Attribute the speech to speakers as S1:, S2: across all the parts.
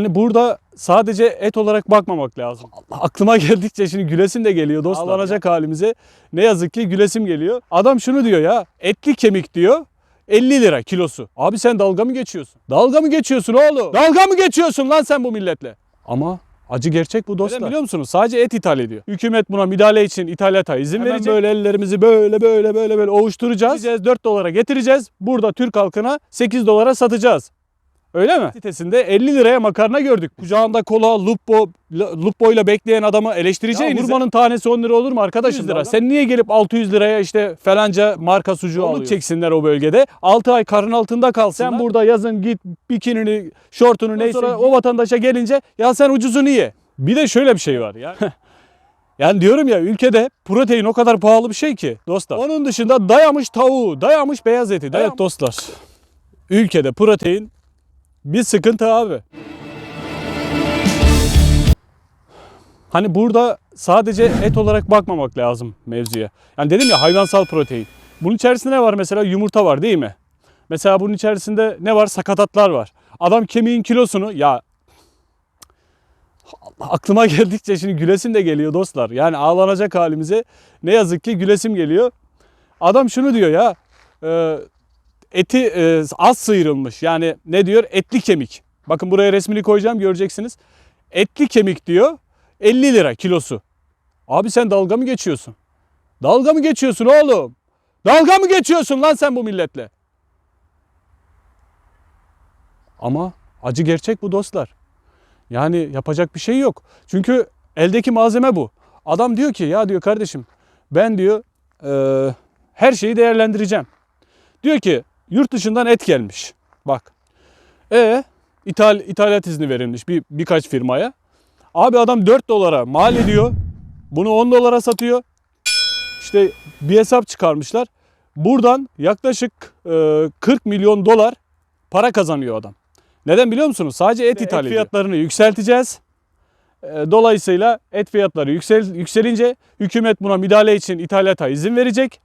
S1: Hani burada sadece et olarak bakmamak lazım. Aklıma geldikçe şimdi gülesim de geliyor dostlar. Ağlanacak halimize ne yazık ki gülesim geliyor. Adam şunu diyor ya etli kemik diyor 50 lira kilosu. Abi sen dalga mı geçiyorsun? Dalga mı geçiyorsun oğlum? Dalga mı geçiyorsun lan sen bu milletle? Ama acı gerçek bu dostlar. biliyor musunuz? Sadece et ithal ediyor. Hükümet buna müdahale için ithalata izin
S2: Hemen
S1: verecek. böyle ellerimizi böyle böyle böyle böyle ovuşturacağız. Gideceğiz 4 dolara getireceğiz. Burada Türk halkına 8 dolara satacağız. Öyle mi? Sitesinde 50 liraya makarna gördük. Kucağında kola, lupo, lupo ile bekleyen adamı eleştireceğinize. Hurmanın tanesi 10 lira olur mu arkadaşım?
S2: 100 lira.
S1: Sen niye gelip 600 liraya işte falanca marka sucuğu alıyorsun? çeksinler o bölgede. 6 ay karın altında kalsınlar. Sen burada yazın git bikinini, şortunu neyse. Sonra o vatandaşa gelince ya sen ucuzunu ye. Bir de şöyle bir şey var yani. Yani diyorum ya ülkede protein o kadar pahalı bir şey ki dostlar. Onun dışında dayamış tavuğu, dayamış beyaz eti. Dayam- Evet dostlar. Ülkede protein bir sıkıntı abi. Hani burada sadece et olarak bakmamak lazım mevzuya. Yani dedim ya hayvansal protein. Bunun içerisinde ne var mesela? Yumurta var değil mi? Mesela bunun içerisinde ne var? Sakatatlar var. Adam kemiğin kilosunu ya aklıma geldikçe şimdi gülesim de geliyor dostlar. Yani ağlanacak halimize ne yazık ki gülesim geliyor. Adam şunu diyor ya eti e, az sıyrılmış yani ne diyor etli kemik. Bakın buraya resmini koyacağım göreceksiniz. Etli kemik diyor 50 lira kilosu. Abi sen dalga mı geçiyorsun? Dalga mı geçiyorsun oğlum? Dalga mı geçiyorsun lan sen bu milletle? Ama acı gerçek bu dostlar. Yani yapacak bir şey yok. Çünkü eldeki malzeme bu. Adam diyor ki ya diyor kardeşim ben diyor eee, her şeyi değerlendireceğim. Diyor ki yurt dışından et gelmiş. Bak. E ithal ithalat izni verilmiş bir birkaç firmaya. Abi adam 4 dolara mal ediyor. Bunu 10 dolara satıyor. İşte bir hesap çıkarmışlar. Buradan yaklaşık eee, 40 milyon dolar para kazanıyor adam. Neden biliyor musunuz? Sadece et ithal ediyor. fiyatlarını yükselteceğiz. E, Dolayısıyla et fiyatları yüksel, yükselince hükümet buna müdahale için ithalata izin verecek.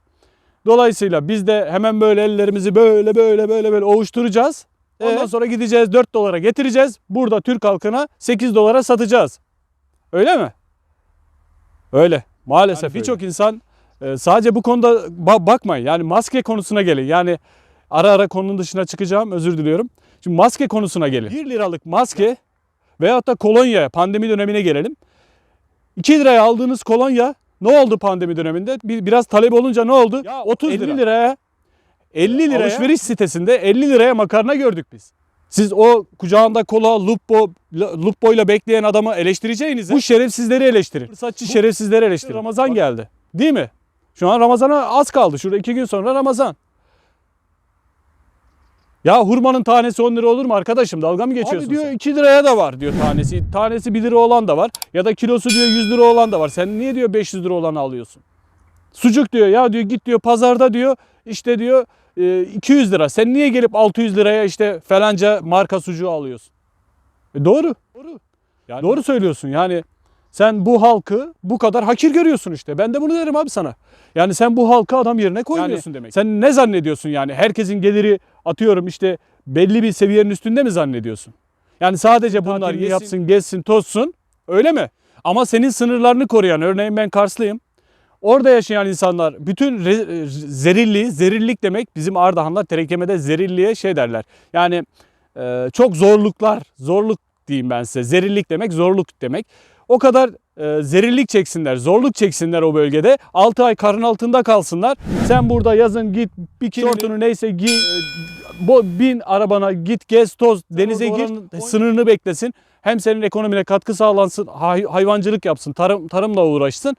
S1: Dolayısıyla biz de hemen böyle ellerimizi böyle böyle böyle böyle ovuşturacağız. Ondan sonra gideceğiz 4 dolara getireceğiz. Burada Türk halkına 8 dolara satacağız. Öyle mi? Öyle. Maalesef
S2: Yani
S1: birçok insan e, sadece bu konuda ba- bakmayın. Yani maske konusuna gelin. Yani ara ara konunun dışına çıkacağım. Özür diliyorum. Şimdi maske konusuna gelin. 1 liralık maske veyahut da kolonya pandemi dönemine gelelim. 2 liraya aldığınız kolonya ne oldu pandemi döneminde? Bir, biraz talep olunca ne oldu?
S2: Ya
S1: 30
S2: 50
S1: liraya 50 liraya 50 liraya alışveriş sitesinde 50 liraya makarna gördük biz. Siz o kucağında kola, lupo, lupo ile bekleyen adamı eleştireceğinize bu şerefsizleri eleştirin. Fırsatçı şerefsizleri eleştirin. Ramazan geldi. Değil mi? Şu an Ramazan'a az kaldı. Şurada iki gün sonra Ramazan. Ya hurmanın tanesi 10 lira olur mu arkadaşım? Dalga mı geçiyorsun
S2: Abi diyor,
S1: sen? 2 liraya da var diyor tanesi. Tanesi 1 lira olan da var. Ya da kilosu diyor 100 lira olan da var. Sen niye diyor 500 lira olanı alıyorsun? Sucuk diyor ya diyor git diyor pazarda diyor işte diyor e, 200 lira. Sen niye gelip 600 liraya işte falanca marka sucuğu alıyorsun? E doğru. Doğru. Yani doğru söylüyorsun. Yani sen bu halkı bu kadar hakir görüyorsun işte. Ben de bunu derim abi sana. Yani sen bu halkı adam yerine koymuyorsun demek. Sen ne zannediyorsun yani? Herkesin geliri atıyorum işte belli bir seviyenin üstünde mi zannediyorsun? Yani sadece bunlar
S2: yesin.
S1: yapsın, gezsin, tozsun. Öyle mi? Ama senin sınırlarını koruyan, örneğin ben Karslıyım. Orada yaşayan insanlar bütün re- zerilliği, zerillik demek bizim Ardahanlar terekemede zerilliğe şey derler. Yani e, çok zorluklar, zorluk diyeyim ben size. Zerillik demek zorluk demek. O kadar e, zerillik çeksinler, zorluk çeksinler o bölgede. 6 ay karın altında kalsınlar. Sen burada yazın git bikini, şortunu neyse giy, e, bo- bin arabana git gez toz denize gir
S2: oranın-
S1: sınırını beklesin. Hem senin ekonomine katkı sağlansın, hay- hayvancılık yapsın, tarım tarımla uğraşsın,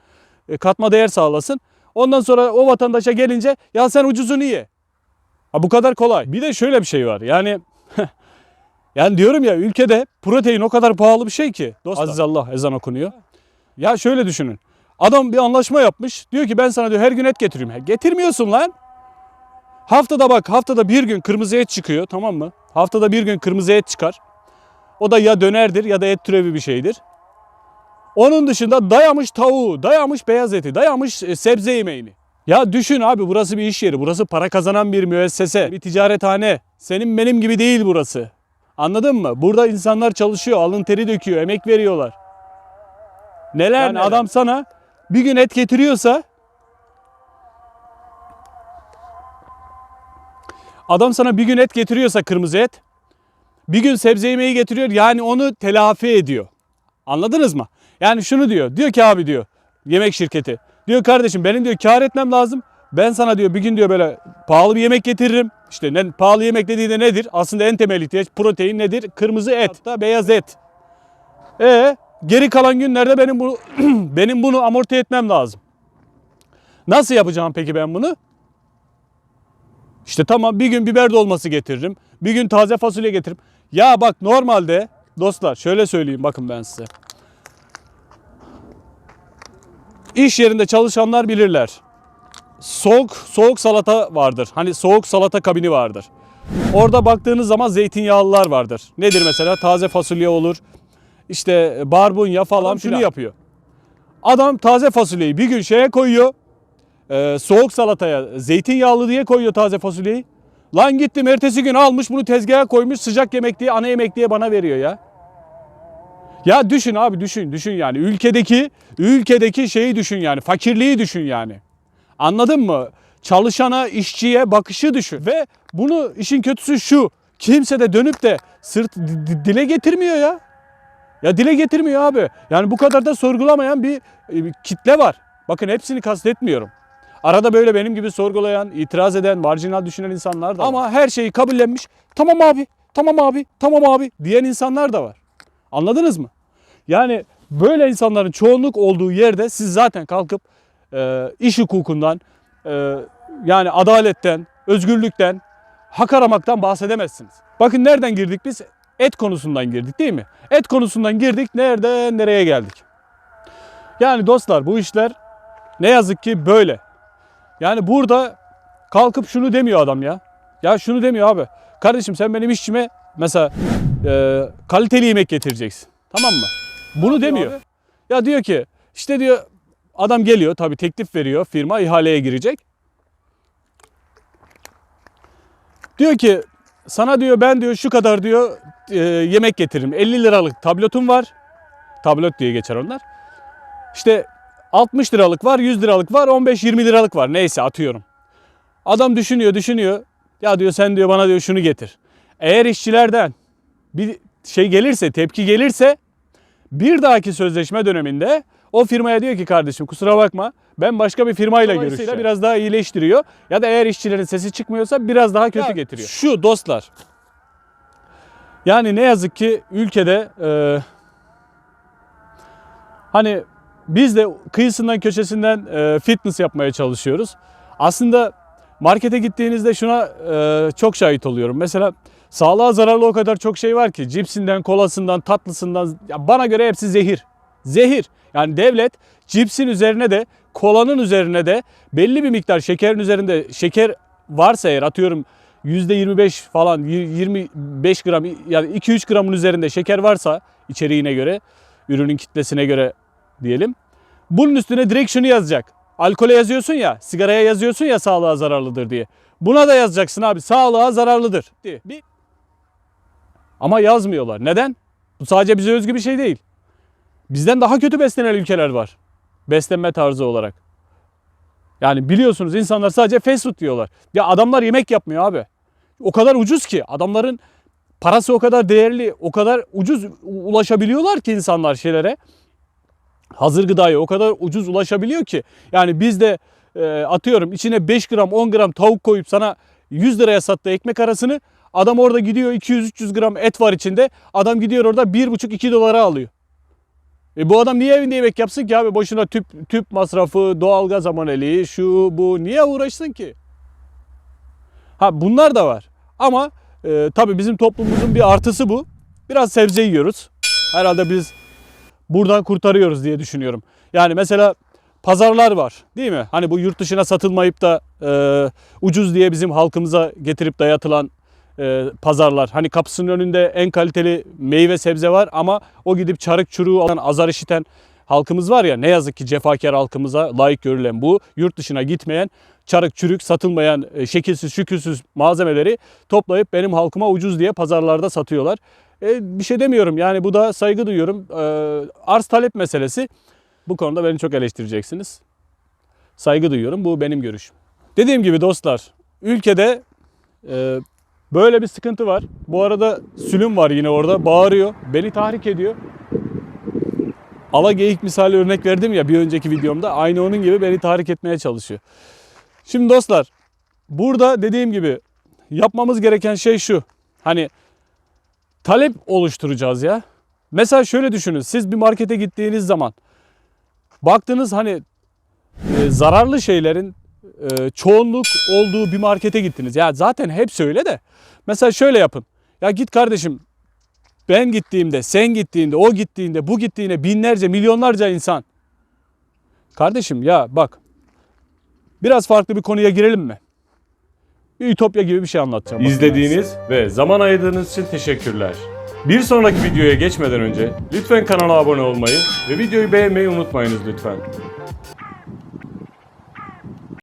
S1: e, katma değer sağlasın. Ondan sonra o vatandaşa gelince ya sen ucuzunu ye. Ha bu kadar kolay. Bir de şöyle bir şey var. Yani yani diyorum ya ülkede protein o kadar pahalı bir şey ki.
S2: Dostlar.
S1: Aziz Allah ezan okunuyor. Ya şöyle düşünün. Adam bir anlaşma yapmış. Diyor ki ben sana diyor her gün et getiriyorum. Ha, Getirmiyorsun lan. Haftada bak haftada bir gün kırmızı et çıkıyor tamam mı? Haftada bir gün kırmızı et çıkar. O da ya dönerdir ya da et türevi bir şeydir. Onun dışında dayamış tavuğu, dayamış beyaz eti, dayamış e, sebze yemeğini. Ya düşün abi burası bir iş yeri. Burası para kazanan bir müessese, bir ticarethane. Senin benim gibi değil burası. Anladın mı? Burada insanlar çalışıyor, alın teri döküyor, emek veriyorlar. Neler
S2: Yani
S1: neler. adam sana bir gün et getiriyorsa Adam sana bir gün et getiriyorsa kırmızı et, bir gün sebze yemeği getiriyor yani onu telafi ediyor. Anladınız mı? Yani şunu diyor. Diyor ki abi diyor yemek şirketi. Diyor kardeşim benim diyor kar etmem lazım. Ben sana diyor bir gün diyor böyle pahalı bir yemek getiririm. İşte ne, pahalı yemek dediği de nedir? Aslında en temel ihtiyaç protein nedir? Kırmızı et. Hatta beyaz et. E geri kalan günlerde benim bunu benim bunu amorti etmem lazım. Nasıl yapacağım peki ben bunu? İşte tamam bir gün biber dolması getiririm. Bir gün taze fasulye getiririm. Ya bak normalde dostlar şöyle söyleyeyim bakın ben size. İş yerinde çalışanlar bilirler. Soğuk soğuk salata vardır. Hani soğuk salata kabini vardır. Orada baktığınız zaman zeytinyağlılar vardır. Nedir mesela? Taze fasulye olur. İşte barbunya falan
S2: Adam
S1: şunu
S2: filan.
S1: yapıyor. Adam taze fasulyeyi bir gün şeye koyuyor. Ee, soğuk salataya zeytinyağlı diye koyuyor taze fasulyeyi. Lan gittim ertesi gün almış bunu tezgaha koymuş sıcak yemek diye ana yemek diye bana veriyor ya. Ya düşün abi düşün düşün yani ülkedeki ülkedeki şeyi düşün yani fakirliği düşün yani. Anladın mı? Çalışana, işçiye bakışı düşün. Ve bunu işin kötüsü şu. Kimse de dönüp de sırt di- di- dile getirmiyor ya. Ya dile getirmiyor abi. Yani bu kadar da sorgulamayan bir, e, bir kitle var. Bakın hepsini kastetmiyorum. Arada böyle benim gibi sorgulayan, itiraz eden, marjinal düşünen insanlar da var. Ama her şeyi kabullenmiş. Tamam abi, tamam abi, tamam abi diyen insanlar da var. Anladınız mı? Yani böyle insanların çoğunluk olduğu yerde siz zaten kalkıp iş hukukundan, e, yani adaletten, özgürlükten, hak aramaktan bahsedemezsiniz. Bakın nereden girdik biz? Et konusundan girdik değil mi? Et konusundan girdik, nereden nereye geldik? Yani dostlar bu işler ne yazık ki böyle. Yani burada kalkıp şunu demiyor adam ya. Ya şunu demiyor abi. Kardeşim sen benim işçime mesela e, kaliteli yemek getireceksin. Tamam mı? Bunu demiyor. Ya diyor ki işte diyor adam geliyor tabii teklif veriyor firma ihaleye girecek. Diyor ki sana diyor ben diyor şu kadar diyor e, yemek getiririm. 50 liralık tablotum var. Tablot diye geçer onlar. İşte 60 liralık var, 100 liralık var, 15-20 liralık var. Neyse atıyorum. Adam düşünüyor, düşünüyor. Ya diyor sen diyor bana diyor şunu getir. Eğer işçilerden bir şey gelirse, tepki gelirse bir dahaki sözleşme döneminde o firmaya diyor ki kardeşim kusura bakma ben başka bir firmayla görüşeceğim. Biraz daha iyileştiriyor. Ya da eğer işçilerin sesi çıkmıyorsa biraz daha kötü
S2: Ya
S1: getiriyor. Şu dostlar. Yani ne yazık ki ülkede e, hani biz de kıyısından köşesinden e, fitness yapmaya çalışıyoruz. Aslında markete gittiğinizde şuna e, çok şahit oluyorum. Mesela sağlığa zararlı o kadar çok şey var ki cipsinden, kolasından, tatlısından ya bana göre hepsi zehir. Zehir. Yani devlet cipsin üzerine de kolanın üzerine de belli bir miktar şekerin üzerinde şeker varsa eğer atıyorum %25 falan y- 25 gram yani 2-3 gramın üzerinde şeker varsa içeriğine göre ürünün kitlesine göre diyelim. Bunun üstüne direkt şunu yazacak. Alkole yazıyorsun ya, sigaraya yazıyorsun ya sağlığa zararlıdır diye. Buna da yazacaksın abi sağlığa zararlıdır diye. Bir... Ama yazmıyorlar. Neden? Bu sadece bize özgü bir şey değil. Bizden daha kötü beslenen ülkeler var. Beslenme tarzı olarak. Yani biliyorsunuz insanlar sadece fast food diyorlar. Ya adamlar yemek yapmıyor abi. O kadar ucuz ki adamların parası o kadar değerli, o kadar ucuz ulaşabiliyorlar ki insanlar şeylere hazır gıdaya o kadar ucuz ulaşabiliyor ki. Yani biz de e, atıyorum içine 5 gram 10 gram tavuk koyup sana 100 liraya sattığı ekmek arasını adam orada gidiyor 200-300 gram et var içinde. Adam gidiyor orada 1,5-2 dolara alıyor. E bu adam niye evinde yemek yapsın ki abi? Boşuna tüp tüp masrafı, doğalgaz aboneliği, şu bu niye uğraşsın ki? Ha bunlar da var. Ama e, tabii bizim toplumumuzun bir artısı bu. Biraz sebze yiyoruz. Herhalde biz buradan kurtarıyoruz diye düşünüyorum. Yani mesela pazarlar var değil mi? Hani bu yurt dışına satılmayıp da e, ucuz diye bizim halkımıza getirip dayatılan e, pazarlar. Hani kapısının önünde en kaliteli meyve sebze var ama o gidip çarık çuruğu alan azar işiten halkımız var ya ne yazık ki cefakar halkımıza layık görülen bu. Yurt dışına gitmeyen çarık çürük satılmayan e, şekilsiz şükülsüz malzemeleri toplayıp benim halkıma ucuz diye pazarlarda satıyorlar. E, bir şey demiyorum yani bu da saygı duyuyorum. E, arz talep meselesi. Bu konuda beni çok eleştireceksiniz. Saygı duyuyorum. Bu benim görüşüm. Dediğim gibi dostlar ülkede e, böyle bir sıkıntı var. Bu arada sülüm var yine orada bağırıyor. Beni tahrik ediyor. Ala geyik misali örnek verdim ya bir önceki videomda. Aynı onun gibi beni tahrik etmeye çalışıyor. Şimdi dostlar burada dediğim gibi yapmamız gereken şey şu. Hani talep oluşturacağız ya. Mesela şöyle düşünün. Siz bir markete gittiğiniz zaman baktınız hani e, zararlı şeylerin e, çoğunluk olduğu bir markete gittiniz. Ya zaten hepsi öyle de. Mesela şöyle yapın. Ya git kardeşim ben gittiğimde, sen gittiğinde, o gittiğinde, bu gittiğinde binlerce, milyonlarca insan. Kardeşim ya bak biraz farklı bir konuya girelim mi? Bir ütopya gibi bir şey anlatacağım.
S2: İzlediğiniz ve zaman ayırdığınız için teşekkürler. Bir sonraki videoya geçmeden önce lütfen kanala abone olmayı ve videoyu beğenmeyi unutmayınız lütfen.